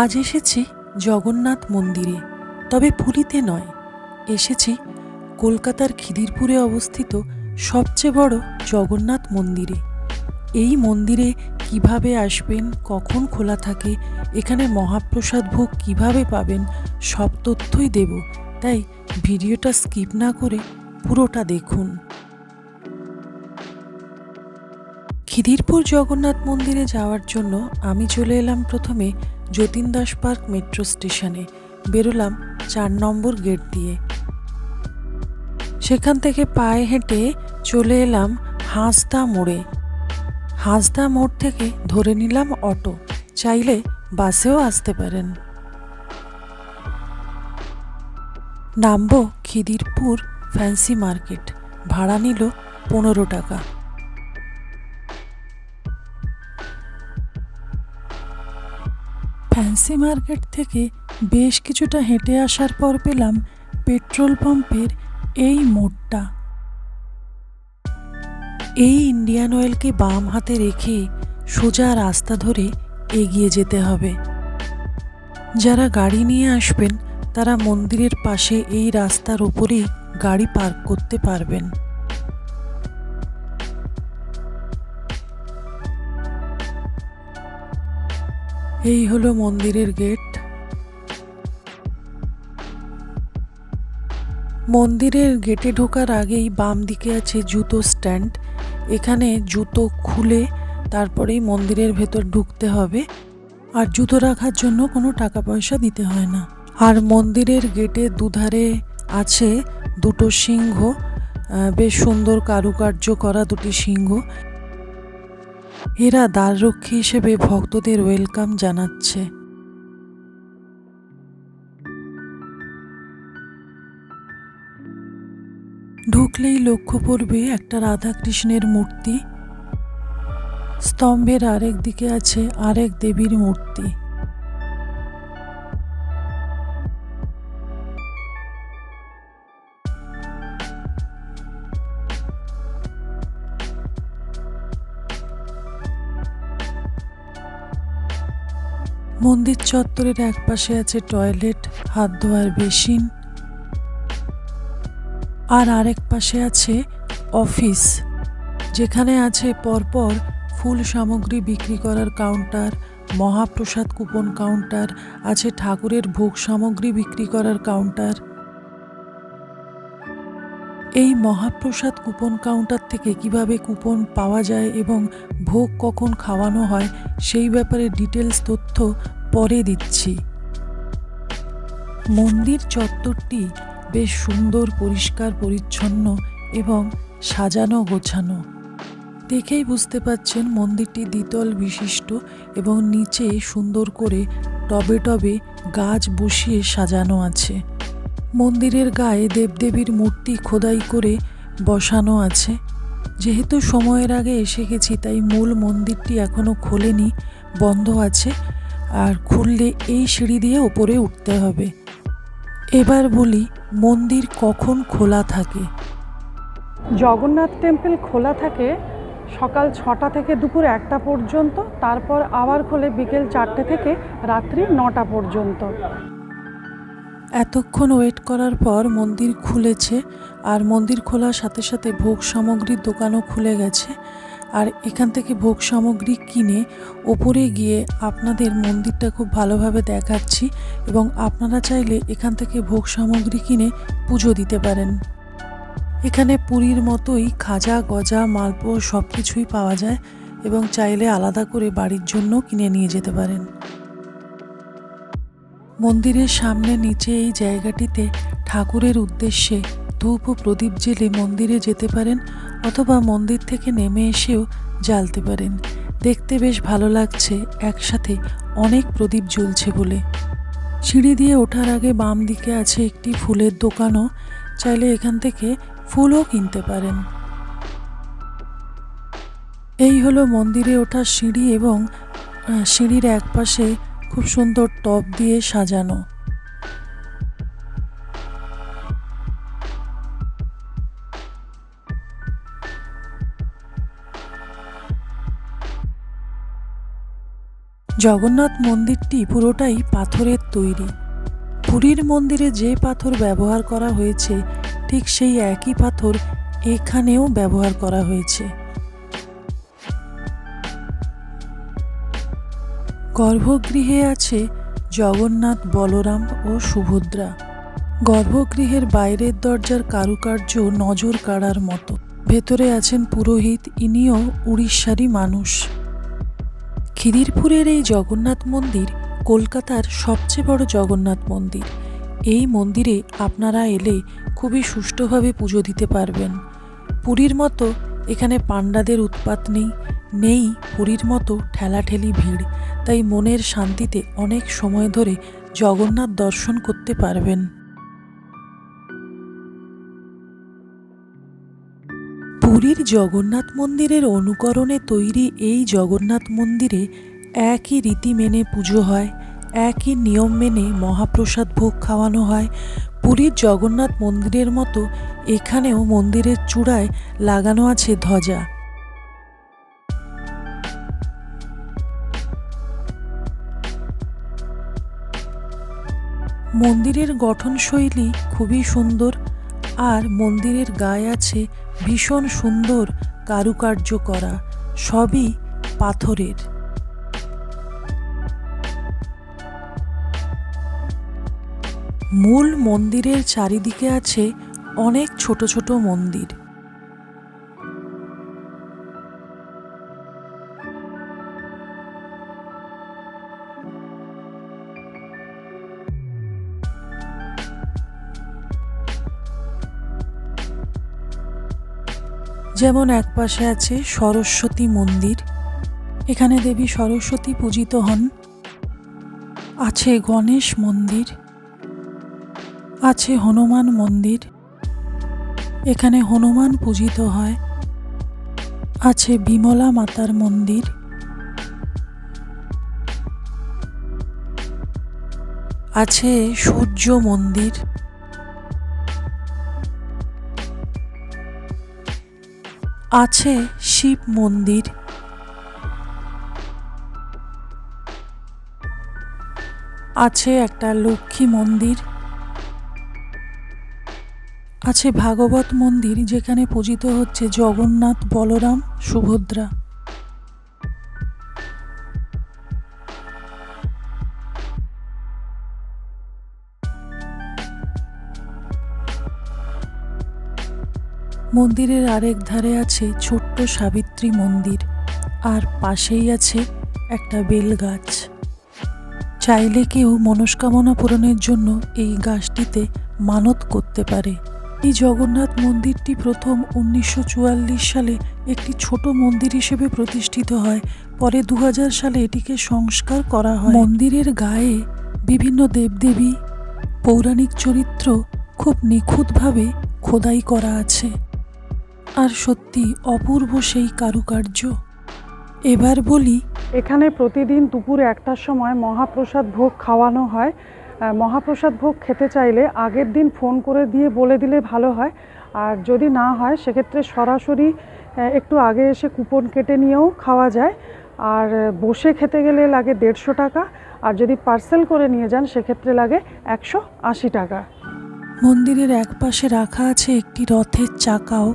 আজ এসেছি জগন্নাথ মন্দিরে, তবে পুরীতে নয়। এসেছি কলকাতার খিদিরপুরে অবস্থিত সবচেয়ে বড় জগন্নাথ মন্দিরে। এই মন্দিরে কীভাবে আসবেন, কখন খোলা থাকে, এখানে মহাপ্রসাদ ভোগ কীভাবে পাবেন, সব তথ্যই দেব। তাই ভিডিওটা স্কিপ না করে পুরোটা দেখুন। খিদিরপুর জগন্নাথ মন্দিরে যাওয়ার জন্য আমি চলে এলাম প্রথমে যতীন দাস পার্ক মেট্রো স্টেশনে। বেরোলাম চার নম্বর গেট দিয়ে। সেখান থেকে পায়ে হেঁটে চলে এলাম হাঁসদা মোড়ে। হাঁসদা মোড় থেকে ধরে নিলাম অটো। চাইলে বাসেও আসতে পারেন। নামবো খিদিরপুর ফ্যান্সি মার্কেট। ভাড়া নিল পনেরো টাকা। ফ্যান্সি মার্কেট থেকে বেশ কিছুটা হেঁটে আসার পর পেলাম পেট্রোল পাম্পের এই মোড়টা। এই ইন্ডিয়ান অয়েলকে বাম হাতে রেখে সোজা রাস্তা ধরে এগিয়ে যেতে হবে। যারা গাড়ি নিয়ে আসবেন, তারা মন্দিরের পাশে এই রাস্তার ওপরেই গাড়ি পার্ক করতে পারবেন। এই হলো মন্দিরের গেট। মন্দিরের গেটে ঢোকার আগেই বাম দিকে আছে জুতো স্ট্যান্ড। এখানে জুতো খুলে তারপরেই মন্দিরের ভেতর ঢুকতে হবে। আর জুতো রাখার জন্য কোনো টাকা পয়সা দিতে হয় না। আর মন্দিরের গেটে দুধারে আছে দুটো সিংহ। বেশ সুন্দর কারুকার্য করা দুটি সিংহ। এরা দ্বাররক্ষী হিসেবে ভক্তদের ওয়েলকাম জানাচ্ছে। ঢুকলেই লক্ষ্য পড়বে একটা রাধাকৃষ্ণের মূর্তি। স্তম্ভের আরেক দিকে আছে আরেক দেবীর মূর্তি। মন্দির চত্বরের এক পাশে আছে টয়লেট, হাত ধোয়ার বেসিন আর আরেক পাশে আছে অফিস, যেখানে আছে পরপর ফুল সামগ্রী বিক্রি করার কাউন্টার, মহাপ্রসাদ কুপন কাউন্টার, আছে ঠাকুরের ভোগ সামগ্রী বিক্রি করার কাউন্টার। এই মহাপ্রসাদ কুপন কাউন্টার থেকে কীভাবে কুপন পাওয়া যায় এবং ভোগ কখন খাওয়ানো হয়, সেই ব্যাপারে ডিটেলস তথ্য পরে দিচ্ছি। মন্দির চত্বরটি বেশ সুন্দর, পরিষ্কার, পরিচ্ছন্ন এবং সাজানো, গোছানো। দেখেই বুঝতে পাচ্ছেন মন্দিরটি দ্বিতল বিশিষ্ট এবং নিচে সুন্দর করে টবে টবে গাছ বসিয়ে সাজানো আছে। মন্দিরের গায়ে দেবদেবীর মূর্তি খোদাই করে বসানো আছে। যেহেতু সময়ের আগে এসে গেছি, তাই মূল মন্দিরটি এখনও খোলেনি, বন্ধ আছে। আর খুললে এই সিঁড়ি দিয়ে ওপরে উঠতে হবে। এবার বলি, মন্দির কখন খোলা থাকে? জগন্নাথ টেম্পল খোলা থাকে সকাল ছটা থেকে দুপুর একটা পর্যন্ত, তারপর আবার খোলে বিকেল চারটে থেকে রাত্রি নটা পর্যন্ত। এতক্ষণ ওয়েট করার পর মন্দির খুলেছে আর মন্দির খোলার সাথে সাথে ভোগ সামগ্রীর দোকানও খুলে গেছে। আর এখান থেকে ভোগ সামগ্রী কিনে ওপরে গিয়ে আপনাদের মন্দিরটা খুব ভালোভাবে দেখাচ্ছি এবং আপনারা চাইলে এখান থেকে ভোগ সামগ্রী কিনে পুজো দিতে পারেন। এখানে পুরীর মতোই খাজা, গজা মালপো সব কিছুই পাওয়া যায় এবং চাইলে আলাদা করে বাড়ির জন্য কিনে নিয়ে যেতে পারেন। মন্দিরের সামনে নিচে এই জায়গাটিতে ঠাকুরের উদ্দেশ্যে ধূপ ও প্রদীপ জেলে মন্দিরে যেতে পারেন অথবা মন্দির থেকে নেমে এসেও জ্বালতে পারেন। দেখতে বেশ ভালো লাগছে, একসাথে অনেক প্রদীপ জ্বলছে বলে। সিঁড়ি দিয়ে ওঠার আগে বাম দিকে আছে একটি ফুলের দোকানও। চাইলে এখান থেকে ফুলও কিনতে পারেন। এই হলো মন্দিরে ওঠার সিঁড়ি এবং সিঁড়ির একপাশে খুব সুন্দর টব দিয়ে সাজানো। জগন্নাথ মন্দিরটি পুরোটাই পাথরের তৈরি। পুরীর মন্দিরে যে পাথর ব্যবহার করা হয়েছে, ঠিক সেই একই পাথর এখানেও ব্যবহার করা হয়েছে। গর্ভগৃহে আছে জগন্নাথ, বলরাম ও সুভদ্রা। গর্ভগৃহের বাইরের দরজার কারুকার্য নজর কাড়ার মতো। ভেতরে আছেন পুরোহিত, ইনিও উড়িষ্যারই মানুষ। খিদিরপুরের এই জগন্নাথ মন্দির কলকাতার সবচেয়ে বড় জগন্নাথ মন্দির। এই মন্দিরে আপনারা এলে খুবই সুষ্ঠুভাবে পুজো দিতে পারবেন। পুরীর মতো এখানে পাণ্ডাদের উৎপাত নেই নেই পুরীর মতো ঠেলাঠেলি ভিড়, তাই মনের শান্তিতে অনেক সময় ধরে জগন্নাথ দর্শন করতে পারবেন। পুরীর জগন্নাথ মন্দিরের অনুকরণে তৈরি এই জগন্নাথ মন্দিরে একই রীতি মেনে পুজো হয়, একই নিয়ম মেনে মহাপ্রসাদ ভোগ খাওয়ানো হয়। পুরীর জগন্নাথ মন্দিরের মতো এখানেও মন্দিরের চূড়ায় লাগানো আছে ধ্বজা। মন্দিরের গঠনশৈলী খুবই সুন্দর আর মন্দিরের গায়ে আছে ভীষণ সুন্দর কারুকার্য করা, সবই পাথরের। মূল মন্দিরের চারিদিকে আছে অনেক ছোট ছোট মন্দির। যেমন এক পাশে আছে সরস্বতী মন্দির, এখানে দেবী সরস্বতী পূজিত হন। আছে গণেশ মন্দির, আছে হনুমান মন্দির, এখানে হনুমান পূজিত হয়। আছে বিমলা মাতার মন্দির। আছে সূর্য মন্দির। আছে শিব মন্দির। আছে একটা লক্ষ্মী মন্দির। আছে ভাগবত মন্দির যেখানে পূজিত হচ্ছে জগন্নাথ বলরাম সুভদ্রা। মন্দিরের আরেক ধারে আছে ছোট্ট সাবিত্রী মন্দির। আর পাশেই আছে একটা বেল গাছ চাইলে কেউ মনস্কামনা পূরণের জন্য এই গাছটিতে মানত করতে পারে। এই জগন্নাথ মন্দিরটি প্রথম উনিশশো চুয়াল্লিশ সালে একটি ছোট মন্দির হিসেবে প্রতিষ্ঠিত হয়। পরে দু হাজার সালে এটিকে সংস্কার করা হয়। মন্দিরের গায়ে বিভিন্ন দেবদেবী, পৌরাণিক চরিত্র খুব নিখুঁতভাবে খোদাই করা আছে। আর সত্যি অপূর্ব সেই কারুকার্য। এবার বলি এখানে প্রতিদিন দুপুর একটার সময় মহাপ্রসাদ ভোগ খাওয়ানো হয়। মহাপ্রসাদ ভোগ খেতে চাইলে আগের দিন ফোন করে দিয়ে বলে দিলে ভালো হয়। আর যদি না হয় সেক্ষেত্রে সরাসরি একটু আগে এসে কুপন কেটে নিয়েও খাওয়া যায়। আর বসে খেতে গেলে লাগে দেড়শো টাকা। আর যদি পার্সেল করে নিয়ে যান সেক্ষেত্রে লাগে একশো আশি টাকা। মন্দিরের একপাশে রাখা আছে একটি রথের চাকাও।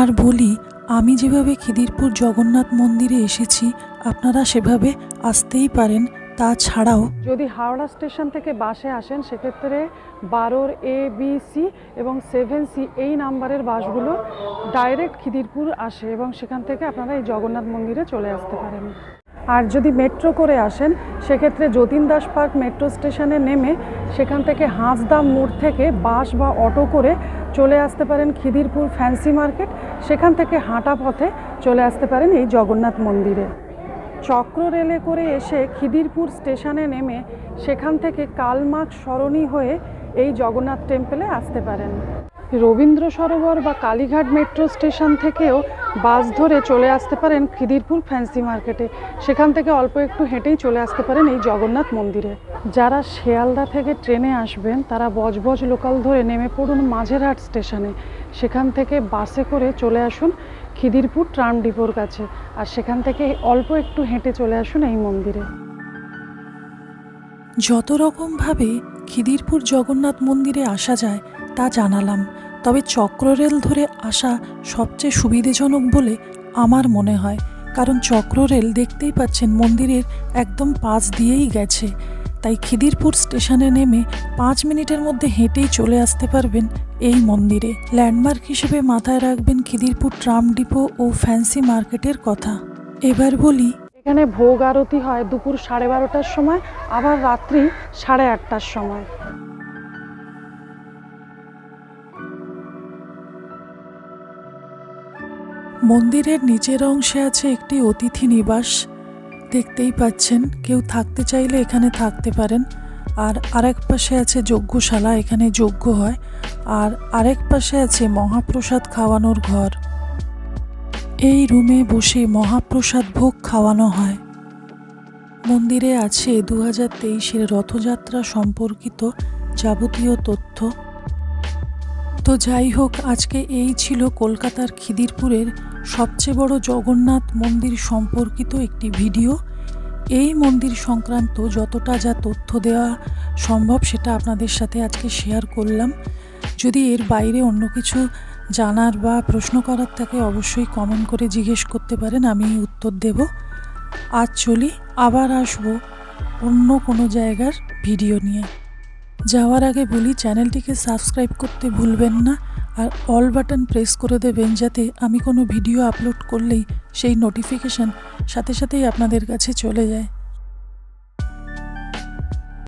আর বলি, আমি যেভাবে খিদিরপুর জগন্নাথ মন্দিরে এসেছি, আপনারা সেভাবে আসতেই পারেন। তাছাড়াও যদি হাওড়া স্টেশন থেকে বাসে আসেন, সেক্ষেত্রে বারোর এ বি সি এবং সেভেন সি এই নাম্বারের বাসগুলো ডাইরেক্ট খিদিরপুর আসে এবং সেখান থেকে আপনারা এই জগন্নাথ মন্দিরে চলে আসতে পারেন। আর যদি মেট্রো করে আসেন, সেক্ষেত্রে যতীন দাস পার্ক মেট্রো স্টেশনে নেমে সেখান থেকে হাঁসদা মোড় থেকে বাস বা অটো করে চলে আসতে পারেন খিদিরপুর ফ্যান্সি মার্কেট। সেখান থেকে হাঁটা পথে চলে আসতে পারেন এই জগন্নাথ মন্দিরে। চক্র রেলে করে এসে খিদিরপুর স্টেশনে নেমে সেখান থেকে কালমার্গ সরণি হয়ে এই জগন্নাথ টেম্পলে আসতে পারেন। রবীন্দ্র সরোবর বা কালীঘাট মেট্রো স্টেশন থেকেও বাস ধরে চলে আসতে পারেন খিদিরপুর ফ্যান্সি মার্কেটে। সেখান থেকে অল্প একটু হেঁটেই চলে আসতে পারেন এই জগন্নাথ মন্দিরে। যারা শিয়ালদা থেকে ট্রেনে আসবেন, তারা বজবজ লোকাল ধরে নেমে পড়ুন মাঝেরহাট স্টেশনে। সেখান থেকে বাসে করে চলে আসুন খিদিরপুর ট্রাম ডিপোর কাছে। আর সেখান থেকে অল্প একটু হেঁটে চলে আসুন এই মন্দিরে। যত রকমভাবে খিদিরপুর জগন্নাথ মন্দিরে আসা যায় তা জানালাম, তবে চক্ররেল ধরে আসা সবচেয়ে সুবিধেজনক বলে আমার মনে হয়, কারণ চক্ররেল দেখতেই পাচ্ছেন মন্দিরের একদম পাশ দিয়েই গেছে, তাই খিদিরপুর স্টেশনে নেমে পাঁচ মিনিটের মধ্যে হেঁটেই চলে আসতে পারবেন এই মন্দিরে। ল্যান্ডমার্ক হিসেবে মাথায় রাখবেন খিদিরপুর ট্রাম ডিপো ও ফ্যান্সি মার্কেটের কথা। এবার বলি, এখানে ভোগ আরতি হয় দুপুর সাড়ে বারোটার সময়, আবার রাত্রি সাড়ে আটটার সময়। মন্দিরের নিচের অংশে আছে একটি অতিথি নিবাস। দেখতেই পাচ্ছেন, কেউ থাকতে চাইলে এখানে থাকতে পারেন। আর আরেক পাশে আছে যজ্ঞশালা, এখানে যজ্ঞ হয়। আর আরেক পাশে আছে মহাপ্রসাদ খাওয়ানোর ঘর। এই রুমে বসে মহাপ্রসাদ ভোগ খাওয়ানো হয়। মন্দিরে আছে দু হাজার তেইশের রথযাত্রা সম্পর্কিত যাবতীয় তথ্য। তো যাই হোক, আজকে এই ছিল কলকাতার খিদিরপুরের সবচেয়ে বড় জগন্নাথ মন্দির সম্পর্কিত একটি ভিডিও। এই মন্দির সংক্রান্ত যতটা যা তথ্য দেওয়া সম্ভব সেটা আপনাদের সাথে আজকে শেয়ার করলাম। যদি এর বাইরে অন্য কিছু জানার বা প্রশ্ন করার থাকে, অবশ্যই কমেন্ট করে জিজ্ঞেস করতে পারেন, আমি উত্তর দেব। আজ চলি, আবার আসব অন্য কোনো জায়গার ভিডিও নিয়ে। যাওয়ার আগে বলি, চ্যানেলটিকে সাবস্ক্রাইব করতে ভুলবেন না আর অল বাটন প্রেস করে দেবেন যাতে আমি কোনো ভিডিও আপলোড করলেই সেই নোটিফিকেশান সাথে সাথেই আপনাদের কাছে চলে যায়।